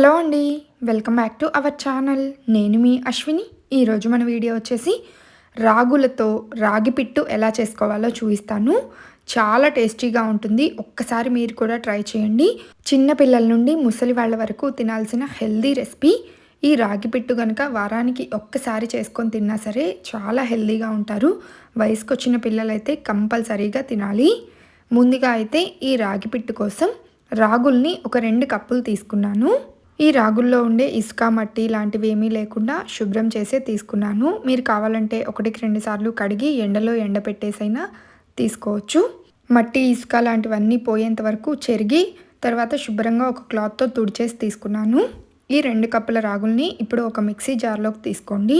Hello అండి welcome back to our channel. నేను మీ అశ్విని. ఈరోజు మన వీడియో వచ్చేసి రాగులతో రాగి పిట్టు ఎలా చేసుకోవాలో చూపిస్తాను. చాలా టేస్టీగా ఉంటుంది. ఒక్కసారి మీరు కూడా ట్రై చేయండి. చిన్న పిల్లల నుండి ముసలి వాళ్ళ వరకు తినాల్సిన హెల్దీ రెసిపీ. ఈ రాగి పిట్టు కనుక వారానికి ఒక్కసారి చేసుకొని తిన్నా సరే చాలా హెల్దీగా ఉంటారు. వయసుకొచ్చిన పిల్లలైతే కంపల్సరీగా తినాలి. ముందుగా అయితే ఈ రాగి పిట్టు కోసం రాగుల్ని ఒక రెండు కప్పులు తీసుకున్నాను. ఈ రాగుల్లో ఉండే ఇసుక మట్టి లాంటివి ఏమీ లేకుండా శుభ్రం చేసే తీసుకున్నాను. మీరు కావాలంటే ఒకటికి రెండు సార్లు కడిగి ఎండలో ఎండపెట్టేసైనా తీసుకోవచ్చు. మట్టి ఇసుక లాంటివన్నీ పోయేంత వరకు చెరిగి తర్వాత శుభ్రంగా ఒక క్లాత్తో తుడిచేసి తీసుకున్నాను. ఈ రెండు కప్పుల రాగుల్ని ఇప్పుడు ఒక మిక్సీ జార్లోకి తీసుకోండి.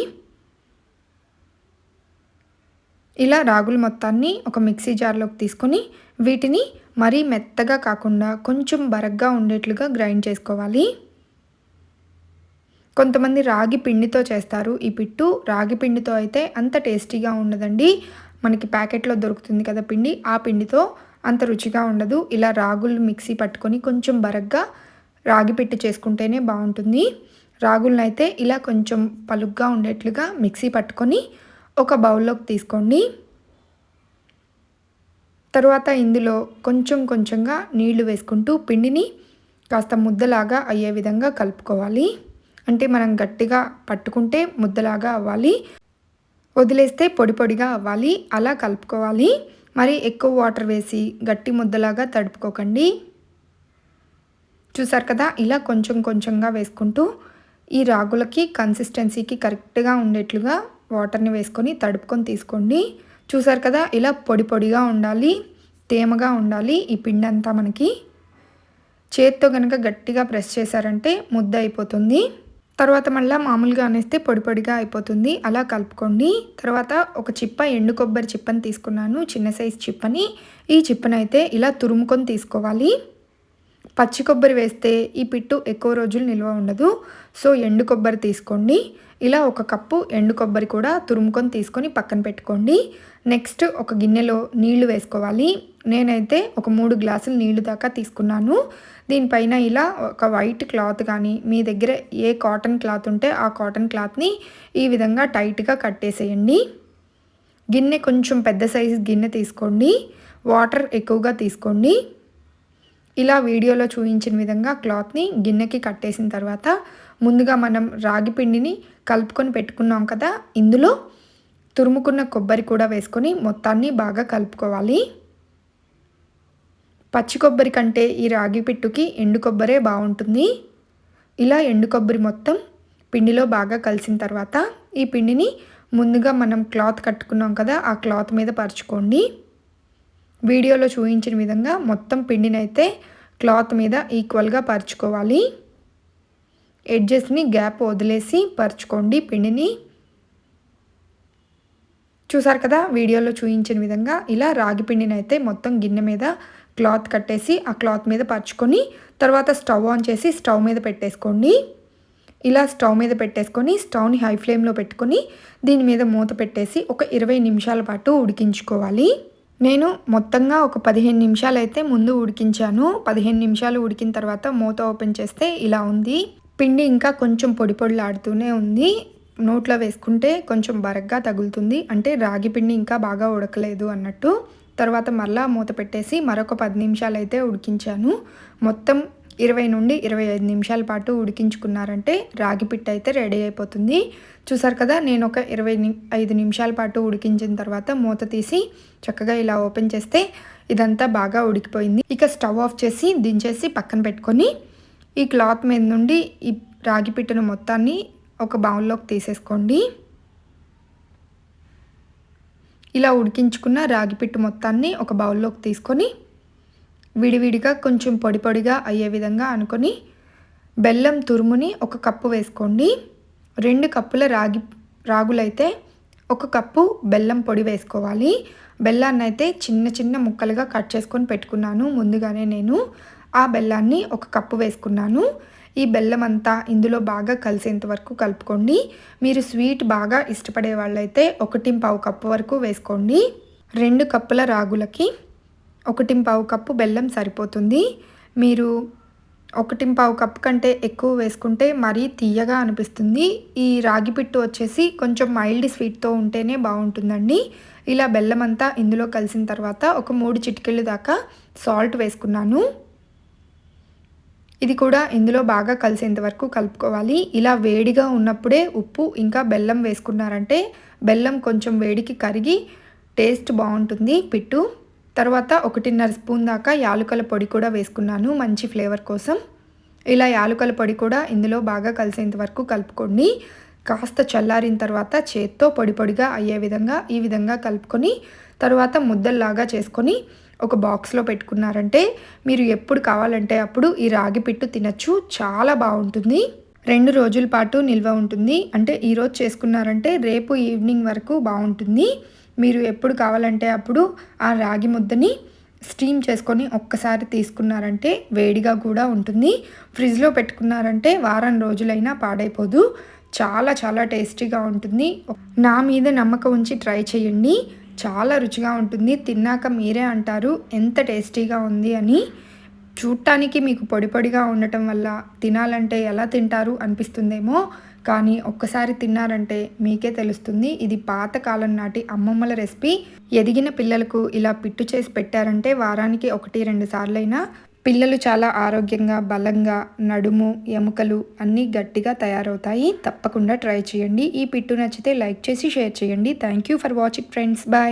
ఇలా రాగులు మొత్తాన్ని ఒక మిక్సీ జార్లోకి తీసుకొని వీటిని మరీ మెత్తగా కాకుండా కొంచెం బరగ్గా ఉండేట్లుగా గ్రైండ్ చేసుకోవాలి. కొంతమంది రాగి పిండితో చేస్తారు. ఈ పిట్టు రాగి పిండితో అయితే అంత టేస్టీగా ఉండదండి. మనకి ప్యాకెట్లో దొరుకుతుంది కదా పిండి ఆ పిండితో అంత రుచిగా ఉండదు. ఇలా రాగులు మిక్సీ పట్టుకొని కొంచెం బరగ్గా రాగి పిట్టు చేసుకుంటేనే బాగుంటుంది. రాగులను అయితే ఇలా కొంచెం పలుగ్గా ఉండేట్లుగా మిక్సీ పట్టుకొని ఒక బౌల్లోకి తీసుకోండి. తర్వాత ఇందులో కొంచెం కొంచెంగా నీళ్ళు వేసుకుంటూ పిండిని కాస్త ముద్దలాగా అయ్యే విధంగా కలుపుకోవాలి. అంటే మనం గట్టిగా పట్టుకుంటే ముద్దలాగా అవ్వాలి. వదిలేస్తే పొడి పొడిగా అవ్వాలి. అలా కలుపుకోవాలి. మరి ఎక్కువ వాటర్ వేసి గట్టి ముద్దలాగా తడుపుకోకండి. చూసారు కదా? ఇలా కొంచెం కొంచెంగా వేసుకుంటూ ఈ రాగులకి కన్సిస్టెన్సీకి కరెక్ట్గా ఉండేట్లుగా వాటర్ని వేసుకొని తడుపుకొని తీసుకోండి. చూసారు కదా? ఇలా పొడి పొడిగా ఉండాలి. తేమగా ఉండాలి ఈ పిండి అంతా మనకి. చేత్తో కనుక గట్టిగా ప్రెస్ చేశారంటే ముద్ద అయిపోతుంది. తర్వాత మళ్ళీ మామూలుగా అనేస్తే పొడి పొడిగా అయిపోతుంది. అలా కలుపుకోండి తర్వాత ఒక చిప్ప ఎండు కొబ్బరి చిప్పని తీసుకున్నాను. చిన్న సైజు చిప్పని. ఈ చిప్పనైతే ఇలా తురుముకొని తీసుకోవాలి. పచ్చి కొబ్బరి వేస్తే ఈ పిట్టు ఎక్కువ రోజులు నిల్వ ఉండదు. సో ఎండు కొబ్బరి తీసుకోండి. ఇలా ఒక కప్పు ఎండు కొబ్బరి కూడా తురుముకొని తీసుకొని పక్కన పెట్టుకోండి. నెక్స్ట్ ఒక గిన్నెలో నీళ్ళు వేసుకోవాలి. నేనైతే ఒక మూడు గ్లాసులు నీళ్ళు దాకా తీసుకున్నాను. దీనిపైన ఇలా ఒక వైట్ క్లాత్ కానీ మీ దగ్గర ఏ కాటన్ క్లాత్ ఉంటే ఆ కాటన్ క్లాత్ని ఈ విధంగా టైట్గా కట్టేసేయండి గిన్నె కొంచెం పెద్ద సైజు గిన్నె తీసుకోండి. వాటర్ ఎక్కువగా తీసుకోండి. ఇలా వీడియోలో చూపించిన విధంగా క్లాత్ని గిన్నెకి కట్టేసిన తర్వాత ముందుగా మనం రాగి పిండిని కలుపుకొని పెట్టుకున్నాం కదా ఇందులో తురుముకున్న కొబ్బరి కూడా వేసుకొని మొత్తాన్ని బాగా కలుపుకోవాలి. పచ్చి కొబ్బరి కంటే ఈ రాగి పిట్టుకి ఎండు కొబ్బరే బాగుంటుంది. ఇలా ఎండు కొబ్బరి మొత్తం పిండిలో బాగా కలిసిన తర్వాత ఈ పిండిని ముందుగా మనం క్లాత్ కట్టుకున్నాం కదా ఆ క్లాత్ మీద పరుచుకోండి. వీడియోలో చూపించిన విధంగా మొత్తం పిండినైతే క్లాత్ మీద ఈక్వల్గా పరుచుకోవాలి. ఎడ్జెస్ని గ్యాప్ వదిలేసి పరుచుకోండి పిండిని. చూసారు కదా వీడియోలో చూపించిన విధంగా ఇలా రాగి పిండిని అయితే మొత్తం గిన్నె మీద క్లాత్ కట్టేసి ఆ క్లాత్ మీద పరుచుకొని తర్వాత స్టవ్ ఆన్ చేసి స్టవ్ మీద పెట్టేసుకోండి. ఇలా స్టవ్ మీద పెట్టేసుకొని స్టవ్ని హై ఫ్లేమ్లో పెట్టుకొని దీని మీద మూత పెట్టేసి ఒక ఇరవై నిమిషాల పాటు ఉడికించుకోవాలి. నేను మొత్తంగా ఒక పదిహేను నిమిషాలు అయితే ముందు ఉడికించాను. పదిహేను నిమిషాలు ఉడికిన తర్వాత మూత ఓపెన్ చేస్తే ఇలా ఉంది. పిండి ఇంకా కొంచెం పొడి పొడిలాడుతూనే ఉంది. నోట్లో వేసుకుంటే కొంచెం బరగ్గా తగులుతుంది. అంటే రాగి పిండి ఇంకా బాగా ఉడకలేదు అన్నట్టు. తర్వాత మరలా మూత పెట్టేసి మరొక పది నిమిషాలు అయితే ఉడికించాను. మొత్తం ఇరవై నుండి ఇరవై ఐదు నిమిషాల పాటు ఉడికించుకున్నారంటే రాగి పిట్ట అయితే రెడీ అయిపోతుంది. చూసారు కదా నేను ఒక ఇరవై ఐదు నిమిషాల పాటు ఉడికించిన తర్వాత మూత తీసి చక్కగా ఇలా ఓపెన్ చేస్తే ఇదంతా బాగా ఉడికిపోయింది. ఇక స్టవ్ ఆఫ్ చేసి దించేసి పక్కన పెట్టుకొని ఈ క్లాత్ మీద నుండి ఈ రాగి పిట్టను మొత్తాన్ని ఒక బౌల్లోకి తీసేసుకోండి. ఇలా ఉడికించుకున్న రాగి పిట్టు మొత్తాన్ని ఒక బౌల్లోకి తీసుకొని విడివిడిగా కొంచెం పొడి పొడిగా అయ్యే విధంగా అనుకొని బెల్లం తురుముని ఒక కప్పు వేసుకోండి. రెండు కప్పుల రాగి రాగులైతే ఒక కప్పు బెల్లం పొడి వేసుకోవాలి. బెల్లాన్ని అయితే చిన్న చిన్న ముక్కలుగా కట్ చేసుకొని పెట్టుకున్నాను. ముందుగానే నేను ఆ బెల్లాన్ని ఒక కప్పు వేసుకున్నాను. ఈ బెల్లం అంతా ఇందులో బాగా కలిసేంత వరకు కలుపుకోండి. మీరు స్వీట్ బాగా ఇష్టపడే వాళ్ళైతే ఒకటి పావు కప్పు వరకు వేసుకోండి. రెండు కప్పుల రాగులకి ఒకటి పావు కప్పు బెల్లం సరిపోతుంది. మీరు ఒకటి పావు కప్పు కంటే ఎక్కువ వేసుకుంటే మరీ తీయగా అనిపిస్తుంది. ఈ రాగి పిట్టు వచ్చేసి కొంచెం మైల్డ్ స్వీట్తో ఉంటేనే బాగుంటుందండి. ఇలా బెల్లం అంతా ఇందులో కలిసిన తర్వాత ఒక మూడు చిటికెళ్ళు దాకా సాల్ట్ వేసుకున్నాను. ఇది కూడా ఇందులో బాగా కలిసేంత వరకు కలుపుకోవాలి. ఇలా వేడిగా ఉన్నప్పుడే ఉప్పు ఇంకా బెల్లం వేసుకున్నారంటే బెల్లం కొంచెం వేడికి కరిగి టేస్ట్ బాగుంటుంది పిట్టు. తర్వాత ఒకటిన్నర స్పూన్ దాకా యాలుకల పొడి కూడా వేసుకున్నాను మంచి ఫ్లేవర్ కోసం. ఇలా యాలుకల పొడి కూడా ఇందులో బాగా కలిసేంత వరకు కలుపుకొని కాస్త చల్లారిన తర్వాత చేత్తో పొడి పొడిగా అయ్యే విధంగా ఈ విధంగా కలుపుకొని తర్వాత ముద్దల్లాగా చేసుకొని ఒక బాక్స్లో పెట్టుకున్నారంటే మీరు ఎప్పుడు కావాలంటే అప్పుడు ఈ రాగి పిట్టు తినచ్చు చాలా బాగుంటుంది. రెండు రోజుల పాటు నిల్వ ఉంటుంది. అంటే ఈరోజు చేసుకున్నారంటే రేపు ఈవినింగ్ వరకు బాగుంటుంది. మీరు ఎప్పుడు కావాలంటే అప్పుడు ఆ రాగి ముద్దని స్టీమ్ చేసుకొని ఒక్కసారి తీసుకున్నారంటే వేడిగా కూడా ఉంటుంది. ఫ్రిడ్జ్లో పెట్టుకున్నారంటే వారం రోజులైనా పాడైపోదు. చాలా చాలా టేస్టీగా ఉంటుంది. నా మీద నమ్మకం ఉంచి ట్రై చేయండి. చాలా రుచిగా ఉంటుంది. తిన్నాక మీరే అంటారు ఎంత టేస్టీగా ఉంది అని. చూడటానికి మీకు పొడి పొడిగా ఉండటం వల్ల తినాలంటే ఎలా తింటారు అనిపిస్తుందేమో కానీ ఒక్కసారి తిన్నారంటే మీకే తెలుస్తుంది. ఇది పాతకాలం నాటి అమ్మమ్మల రెసిపీ. ఎదిగిన పిల్లలకు ఇలా పిట్టు చేసి పెట్టారంటే వారానికి ఒకటి రెండు సార్లైనా పిల్లలు చాలా ఆరోగ్యంగా బలంగా నడుము ఎముకలు అన్నీ గట్టిగా తయారవుతాయి. తప్పకుండా ట్రై చేయండి. ఈ పిట్టు నచ్చితే లైక్ చేసి షేర్ చేయండి. Thank you for watching friends. Bye.